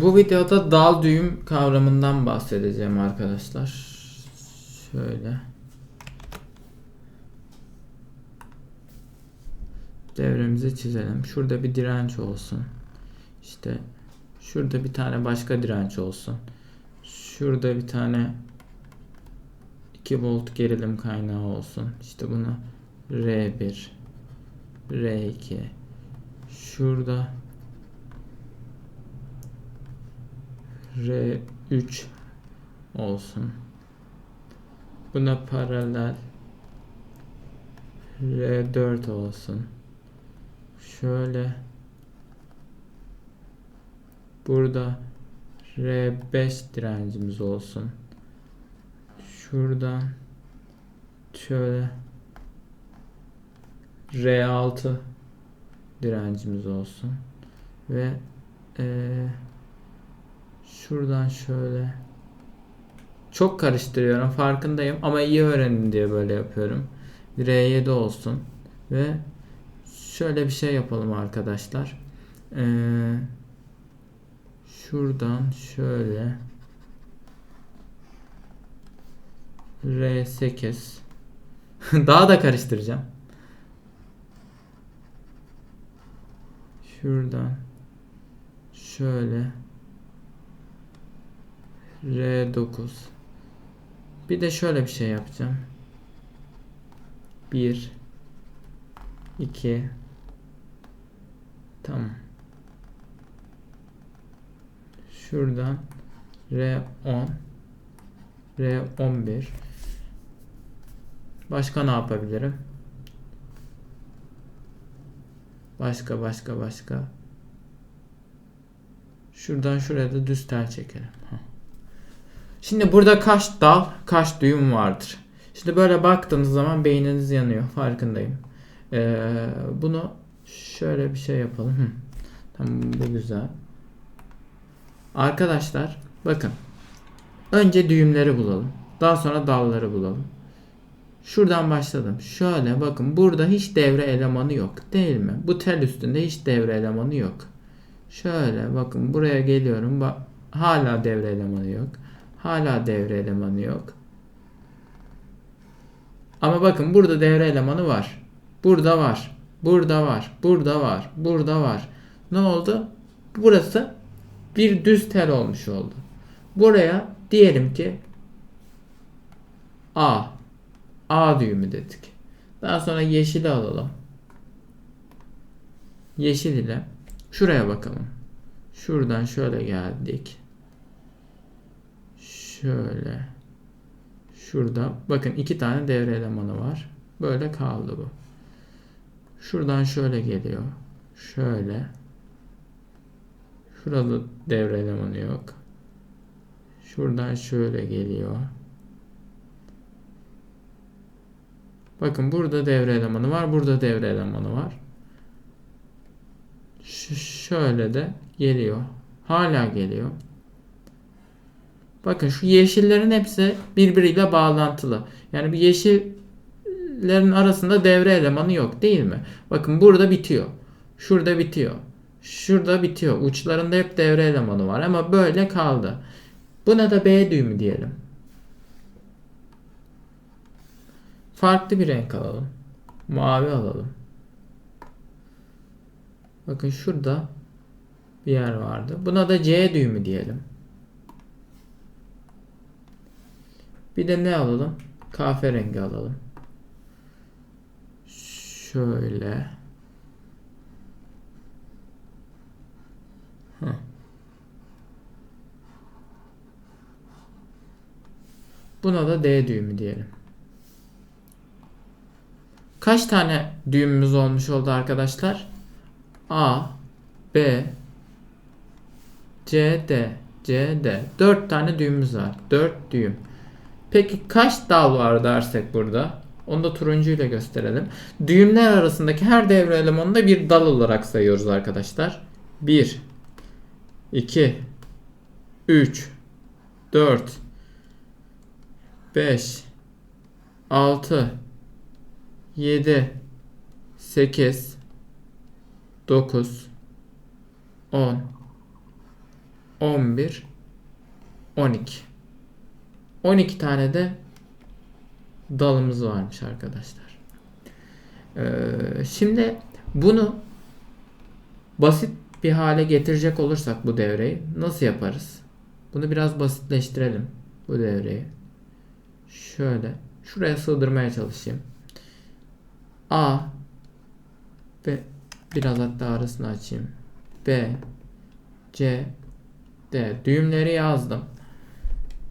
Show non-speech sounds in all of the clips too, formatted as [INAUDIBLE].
Bu videoda dal düğüm kavramından bahsedeceğim arkadaşlar. Şöyle. Devremizi çizelim. Şurada bir direnç olsun. İşte şurada bir tane başka direnç olsun. Şurada bir tane 2 volt gerilim kaynağı olsun. İşte buna R1 R2 Şurada R3 olsun. Buna paralel R4 olsun. Şöyle burada R5 direncimiz olsun. Şuradan şöyle R6 direncimiz olsun. Ve eee şuradan şöyle çok karıştırıyorum farkındayım ama iyi öğrenin diye böyle yapıyorum. R7 olsun ve şöyle bir şey yapalım arkadaşlar. Ee, şuradan şöyle R8 [LAUGHS] daha da karıştıracağım. Şuradan şöyle R9 bir de şöyle bir şey yapacağım. 1 2 Tamam. Şuradan R10 R11 Başka ne yapabilirim? Başka başka başka. Şuradan şuraya da düz tel çekelim. Heh. Şimdi burada kaç dal, kaç düğüm vardır. Şimdi böyle baktığınız zaman beyniniz yanıyor. Farkındayım. Ee, bunu şöyle bir şey yapalım. Hı. Tamam bu güzel. Arkadaşlar bakın. Önce düğümleri bulalım. Daha sonra dalları bulalım. Şuradan başladım. Şöyle bakın burada hiç devre elemanı yok değil mi? Bu tel üstünde hiç devre elemanı yok. Şöyle bakın buraya geliyorum. Bak hala devre elemanı yok. Hala devre elemanı yok. Ama bakın burada devre elemanı var. Burada var. Burada var. Burada var. Burada var. Ne oldu? Burası bir düz tel olmuş oldu. Buraya diyelim ki A. A düğümü dedik. Daha sonra yeşili alalım. Yeşil ile şuraya bakalım. Şuradan şöyle geldik. Şöyle. Şurada bakın iki tane devre elemanı var. Böyle kaldı bu. Şuradan şöyle geliyor. Şöyle. Şurada devre elemanı yok. Şuradan şöyle geliyor. Bakın burada devre elemanı var. Burada devre elemanı var. Ş şöyle de geliyor. Hala geliyor. Bakın şu yeşillerin hepsi birbiriyle bağlantılı. Yani bir yeşillerin arasında devre elemanı yok değil mi? Bakın burada bitiyor. Şurada bitiyor. Şurada bitiyor. Uçlarında hep devre elemanı var ama böyle kaldı. Buna da B düğümü diyelim. Farklı bir renk alalım. Mavi alalım. Bakın şurada bir yer vardı. Buna da C düğümü diyelim. Bir de ne alalım? Kahverengi alalım. Şöyle. Heh. Buna da D düğümü diyelim. Kaç tane düğümümüz olmuş oldu arkadaşlar? A, B, C, D, C, D. 4 tane düğümümüz var. 4 düğüm. Peki kaç dal var dersek burada? Onu da turuncu ile gösterelim. Düğümler arasındaki her devre elemanını da bir dal olarak sayıyoruz arkadaşlar. 1 2 3 4 5 6 7 8 9 10 11, 12. 12 tane de dalımız varmış arkadaşlar. Ee, şimdi bunu basit bir hale getirecek olursak bu devreyi nasıl yaparız? Bunu biraz basitleştirelim bu devreyi. Şöyle şuraya sığdırmaya çalışayım. A ve biraz hatta arasını açayım. B C D düğümleri yazdım.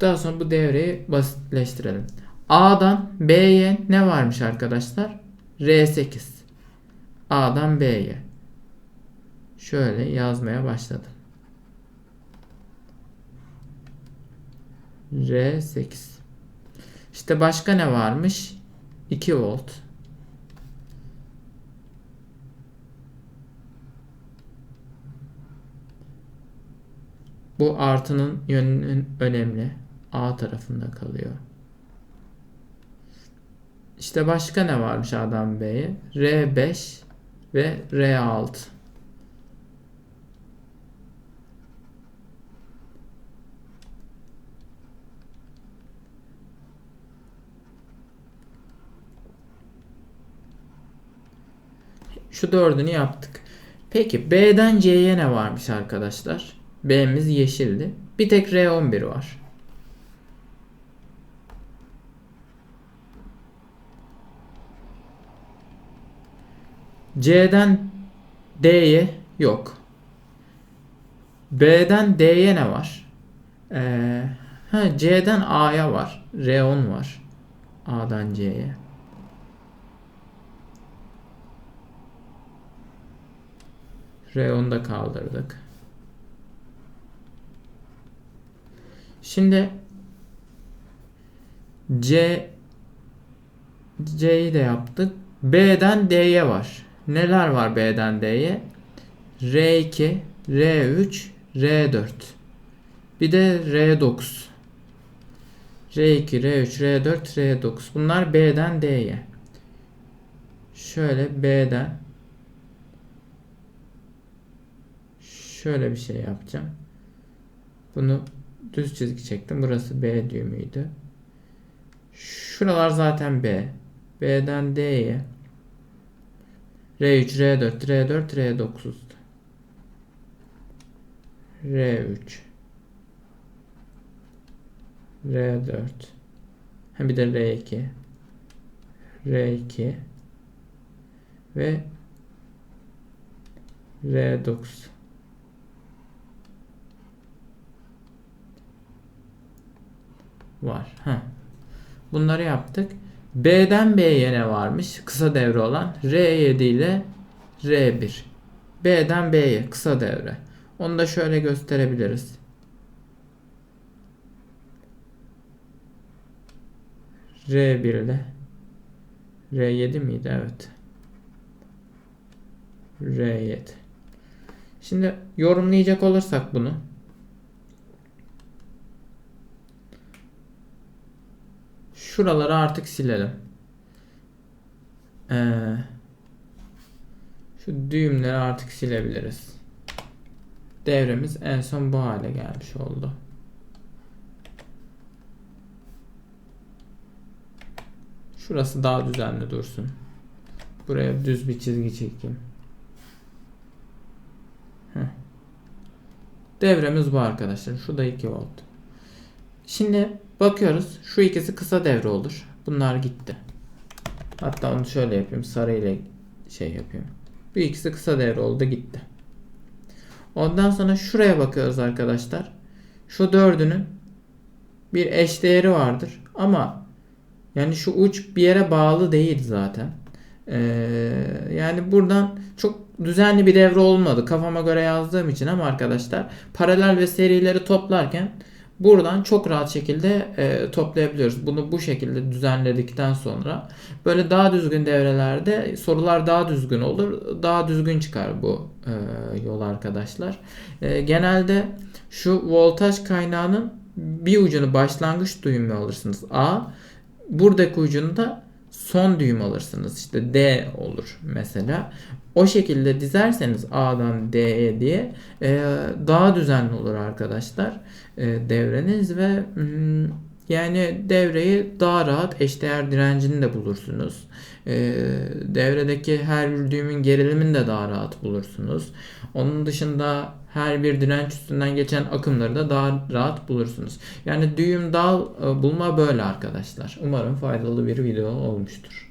Daha sonra bu devreyi basitleştirelim. A'dan B'ye ne varmış arkadaşlar? R8. A'dan B'ye. Şöyle yazmaya başladım. R8. İşte başka ne varmış? 2 volt. Bu artının yönünün önemli. A tarafında kalıyor. İşte başka ne varmış A'dan B'ye? R5 ve R6. Şu dördünü yaptık. Peki B'den C'ye ne varmış arkadaşlar? B'miz yeşildi. Bir tek R11 var. C'den D'ye yok. B'den D'ye ne var? Ee, ha, C'den A'ya var. R10 var. A'dan C'ye. R10'u da kaldırdık. Şimdi C C'yi de yaptık. B'den D'ye var. Neler var B'den D'ye? R2, R3, R4. Bir de R9. R2, R3, R4, R9. Bunlar B'den D'ye. Şöyle B'den şöyle bir şey yapacağım. Bunu düz çizgi çektim. Burası B düğümüydü. Şuralar zaten B. B'den D'ye R3, R4, R4, R9 R3 R4 hem bir de R2 R2 ve R9 var. Heh. Bunları yaptık. B'den B'ye ne varmış? Kısa devre olan R7 ile R1. B'den B'ye kısa devre. Onu da şöyle gösterebiliriz. R1 ile R7 miydi? Evet. R7. Şimdi yorumlayacak olursak bunu Şuraları artık silelim. Ee, şu düğümleri artık silebiliriz. Devremiz en son bu hale gelmiş oldu. Şurası daha düzenli dursun. Buraya düz bir çizgi çekeyim. Heh. Devremiz bu arkadaşlar. Şu da 2 volt. Şimdi bakıyoruz. Şu ikisi kısa devre olur. Bunlar gitti. Hatta onu şöyle yapayım. Sarı ile şey yapayım. Bu ikisi kısa devre oldu gitti. Ondan sonra şuraya bakıyoruz arkadaşlar. Şu dördünün bir eş değeri vardır. Ama yani şu uç bir yere bağlı değil zaten. Ee, yani buradan çok düzenli bir devre olmadı. Kafama göre yazdığım için ama arkadaşlar paralel ve serileri toplarken Buradan çok rahat şekilde e, toplayabiliyoruz. Bunu bu şekilde düzenledikten sonra böyle daha düzgün devrelerde sorular daha düzgün olur. Daha düzgün çıkar bu e, yol arkadaşlar. E, genelde şu voltaj kaynağının bir ucunu başlangıç düğümü alırsınız. A. Buradaki ucunu da son düğüm alırsınız. İşte D olur mesela. O şekilde dizerseniz A'dan D'ye diye e, daha düzenli olur arkadaşlar e, devreniz ve mm, yani devreyi daha rahat eşdeğer direncini de bulursunuz. E, devredeki her düğümün gerilimini de daha rahat bulursunuz. Onun dışında her bir direnç üstünden geçen akımları da daha rahat bulursunuz. Yani düğüm dal e, bulma böyle arkadaşlar. Umarım faydalı bir video olmuştur.